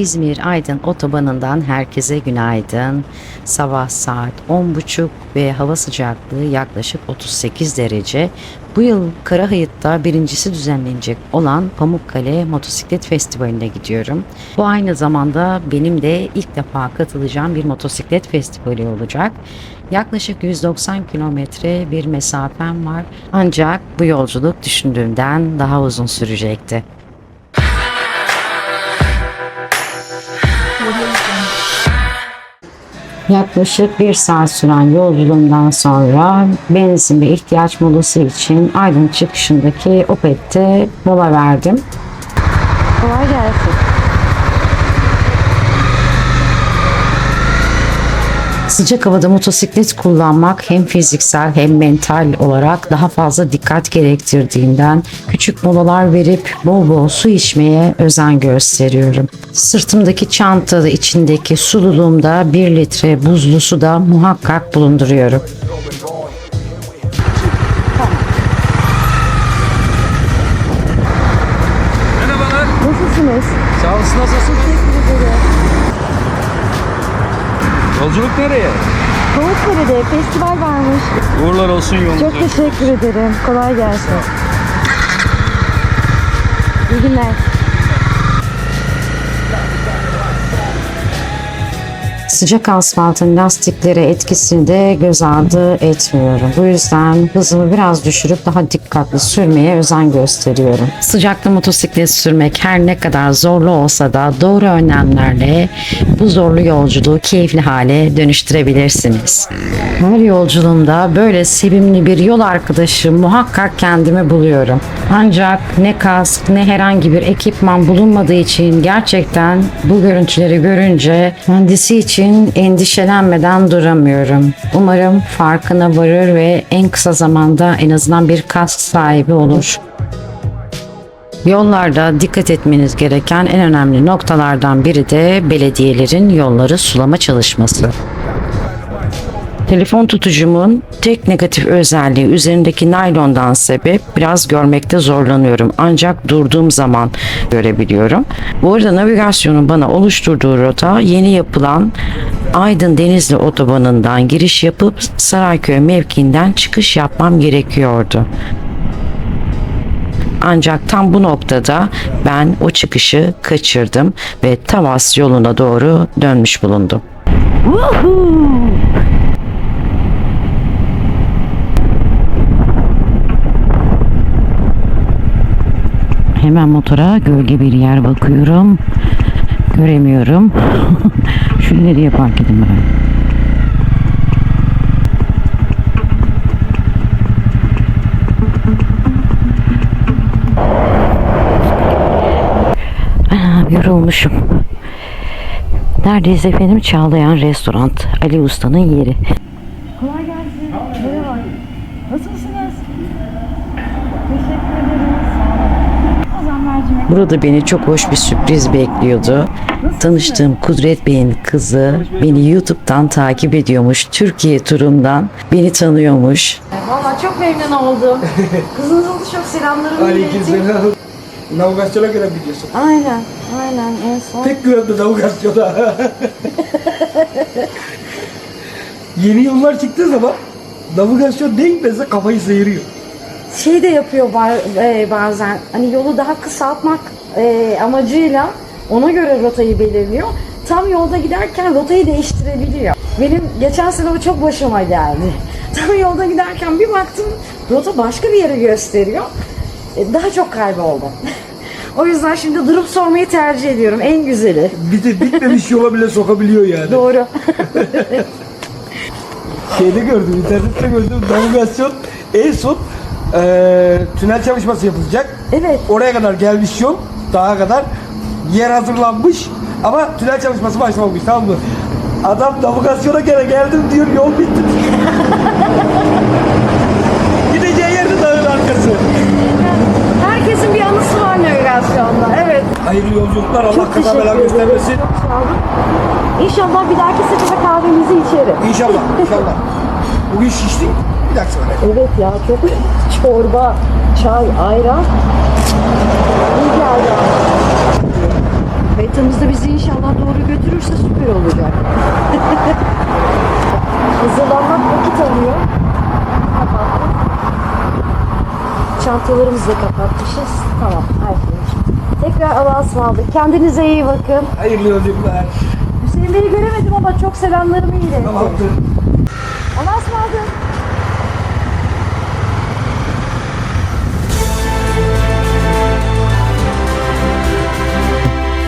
İzmir-Aydın otobanından herkese günaydın. Sabah saat 10.30 ve hava sıcaklığı yaklaşık 38 derece. Bu yıl Karahayıt'ta birincisi düzenlenecek olan Pamukkale Motosiklet Festivali'ne gidiyorum. Bu aynı zamanda benim de ilk defa katılacağım bir motosiklet festivali olacak. Yaklaşık 190 kilometre bir mesafem var. Ancak bu yolculuk düşündüğümden daha uzun sürecekti. Yaklaşık bir saat süren yolculuğumdan sonra benzin ve ihtiyaç molası için Aydın çıkışındaki Opet'te mola verdim. Kolay gelsin. Sıcak havada motosiklet kullanmak hem fiziksel hem mental olarak daha fazla dikkat gerektirdiğinden küçük molalar verip bol bol su içmeye özen gösteriyorum. Sırtımdaki çantada içindeki sululuğumda 1 litre buzlu su da muhakkak bulunduruyorum. Yolculuk nereye? Pamukkale'de festival varmış. Uğurlar olsun yolunuz. Çok teşekkür ederim. Kolay gelsin. İyi günler. Sıcak asfaltın lastiklere etkisini de göz ardı etmiyorum. Bu yüzden hızımı biraz düşürüp daha dikkatli sürmeye özen gösteriyorum. Sıcakta motosiklet sürmek her ne kadar zorlu olsa da doğru önlemlerle bu zorlu yolculuğu keyifli hale dönüştürebilirsiniz. Her yolculuğumda böyle sevimli bir yol arkadaşı muhakkak kendimi buluyorum. Ancak ne kask ne herhangi bir ekipman bulunmadığı için gerçekten bu görüntüleri görünce kendisi için endişelenmeden duramıyorum. Umarım farkına varır ve en kısa zamanda en azından bir kask sahibi olur. Yollarda dikkat etmeniz gereken en önemli noktalardan biri de belediyelerin yolları sulama çalışması. Telefon tutucumun tek negatif özelliği üzerindeki naylondan sebep biraz görmekte zorlanıyorum. Ancak durduğum zaman görebiliyorum. Bu arada navigasyonun bana oluşturduğu rota yeni yapılan Aydın Denizli otobanından giriş yapıp Sarayköy mevkiinden çıkış yapmam gerekiyordu. Ancak tam bu noktada ben o çıkışı kaçırdım ve Tavas yoluna doğru dönmüş bulundum. Hemen motora gölge bir yer bakıyorum. Göremiyorum. Şunu nereye park edeyim ben? Anam yorulmuşum. Neredeyiz efendim? Çağlayan Restoran. Ali Usta'nın yeri. Kolay gelsin. Merhaba. Nasılsınız? Teşekkür ederim. Sağ olun. O zaman mercimek. Burada beni çok hoş bir sürpriz bekliyordu. Tanıştığım Kudret Bey'in kızı beni YouTube'dan takip ediyormuş. Türkiye turumdan beni tanıyormuş. Valla çok memnun oldum. Kızınızın da çok selamlarımı iletin. Navigasyona göre biliyorsun. Aynen. Aynen en son. Tek güvende navigasyona. Yeni yollar çıktığı zaman navigasyon değmezse kafayı sıyırıyor. Şey de yapıyor e, bazen hani yolu daha kısaltmak e, amacıyla ona göre rotayı belirliyor. Tam yolda giderken rotayı değiştirebiliyor. Benim geçen sene o çok başıma geldi. Tam yolda giderken bir baktım rota başka bir yere gösteriyor. E, daha çok kayboldum. o yüzden şimdi durup sormayı tercih ediyorum. En güzeli. Bir de bitmemiş yola bile sokabiliyor yani. Doğru. Şeyde gördüm, internette gördüm navigasyon en son eee, tünel çalışması yapılacak. evet. Oraya kadar gelmiş yol, dağa kadar yer hazırlanmış ama tünel çalışması başlamamış tamam mı? Adam navigasyona gene geldim diyor yol bitti. Gideceği yerde dağın arkası. Herkesin bir anısı var navigasyonda. Evet. Hayırlı yolculuklar Allah Çok kaza bela teşekkür ederim. göstermesin. Çok sağ olun. İnşallah bir dahaki sefere kahvenizi içerim. İnşallah inşallah. Bugün şiştik bir dakika sonra. Evet ya çok çorba, çay, ayran. İyi geldi ama. Haritamız da bizi inşallah doğru götürürse süper olacak. Hazırlanmak vakit alıyor. Kapattık. Çantalarımızı da kapatmışız. Tamam. Aferin. Tekrar Allah'a ısmarladık. Kendinize iyi bakın. Hayırlı yolculuklar. Hüseyin Bey'i göremedim ama çok selamlarımı iletin. Tamamdır. Allah'a ısmarladık.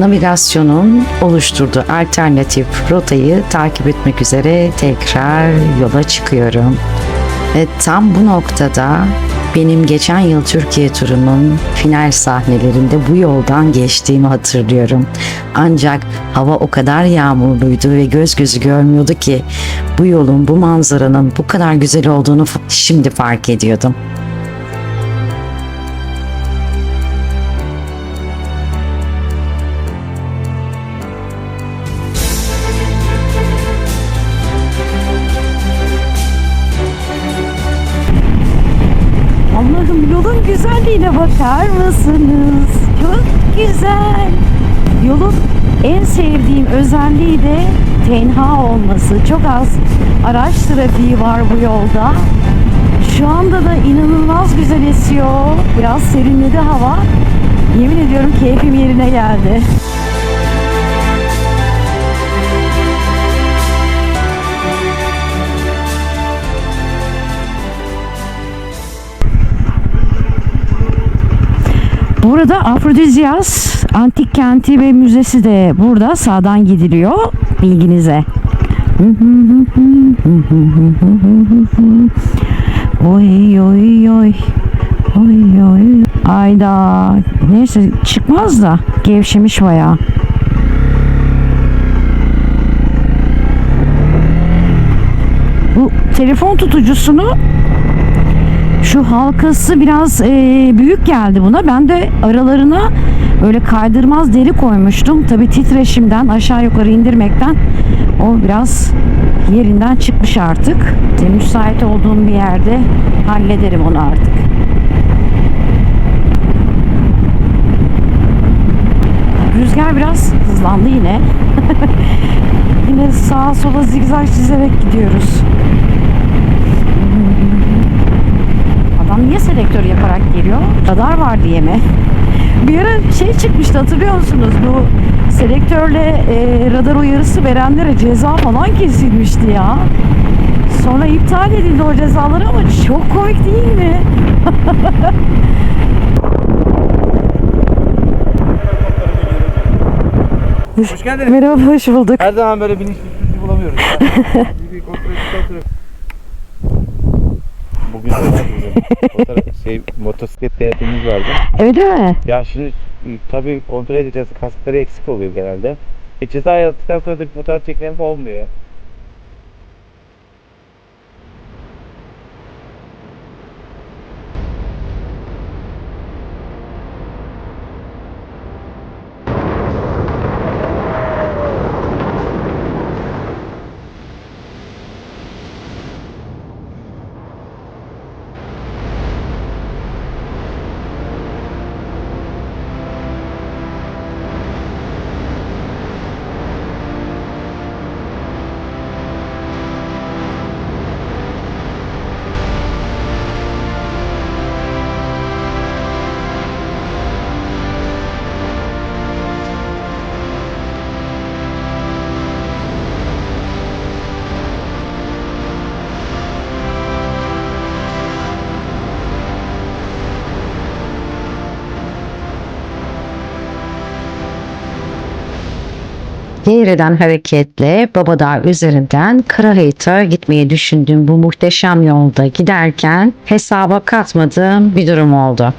Navigasyonun oluşturduğu alternatif rotayı takip etmek üzere tekrar yola çıkıyorum. Ve tam bu noktada benim geçen yıl Türkiye turumun final sahnelerinde bu yoldan geçtiğimi hatırlıyorum. Ancak hava o kadar yağmurluydu ve göz gözü görmüyordu ki bu yolun, bu manzaranın bu kadar güzel olduğunu şimdi fark ediyordum. Güzelliğine bakar mısınız? Çok güzel. Yolun en sevdiğim özelliği de tenha olması. Çok az araç trafiği var bu yolda. Şu anda da inanılmaz güzel esiyor. Biraz serinledi hava. Yemin ediyorum keyfim yerine geldi. Burada Afrodizyas Antik Kenti ve Müzesi de burada sağdan gidiliyor bilginize. Oy oy oy. Oy oy. Ayda. Neyse çıkmaz da gevşemiş bayağı. Bu telefon tutucusunu şu halkası biraz e, büyük geldi buna. Ben de aralarına böyle kaydırmaz deri koymuştum. Tabi titreşimden aşağı yukarı indirmekten o biraz yerinden çıkmış artık. E, müsait olduğum bir yerde hallederim onu artık. Rüzgar biraz hızlandı yine. yine sağa sola zigzag çizerek gidiyoruz. Adam niye selektör yaparak geliyor? Radar var diye mi? Bir ara şey çıkmıştı hatırlıyor musunuz? Bu selektörle e, radar uyarısı verenlere ceza falan kesilmişti ya. Sonra iptal edildi o cezalar ama çok komik değil mi? Hoş geldiniz. Merhaba hoş bulduk. Her zaman böyle bilinçli sürücü bulamıyoruz. Bir kontrol. Bugün de fotoğraf- şey, motosiklet denetimimiz vardı. Öyle mi? Ya şimdi tabii kontrol edeceğiz. Kaskları eksik oluyor genelde. E ceza yazdıktan sonra da bir fotoğraf çekmemiz olmuyor. Yeğre'den hareketle Babadağ üzerinden Karahayıt'a gitmeyi düşündüğüm bu muhteşem yolda giderken hesaba katmadığım bir durum oldu.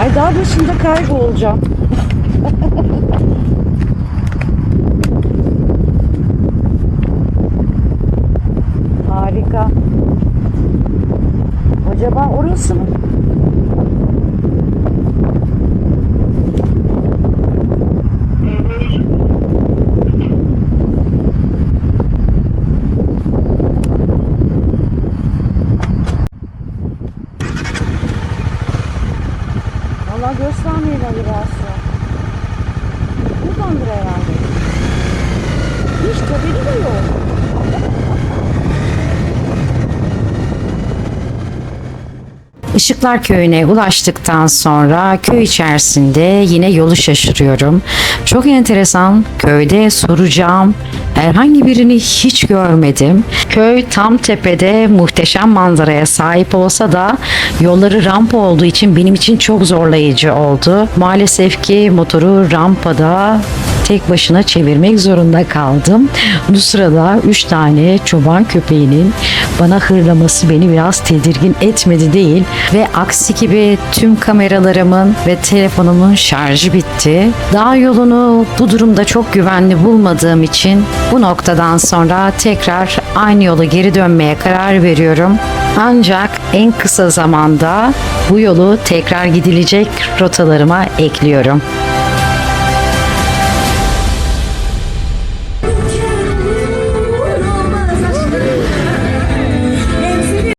Ay daha başında kaybolacağım. Acaba orası mı? Allah göstermeyin Ali Rasu. Buradandır herhalde. Hiç tabeli de yok. Işıklar Köyü'ne ulaştıktan sonra köy içerisinde yine yolu şaşırıyorum. Çok enteresan. Köyde soracağım herhangi birini hiç görmedim. Köy tam tepede muhteşem manzaraya sahip olsa da yolları rampa olduğu için benim için çok zorlayıcı oldu. Maalesef ki motoru rampada tek başına çevirmek zorunda kaldım. Bu sırada 3 tane çoban köpeğinin bana hırlaması beni biraz tedirgin etmedi değil ve aksi gibi tüm kameralarımın ve telefonumun şarjı bitti. Dağ yolunu bu durumda çok güvenli bulmadığım için bu noktadan sonra tekrar aynı yola geri dönmeye karar veriyorum. Ancak en kısa zamanda bu yolu tekrar gidilecek rotalarıma ekliyorum.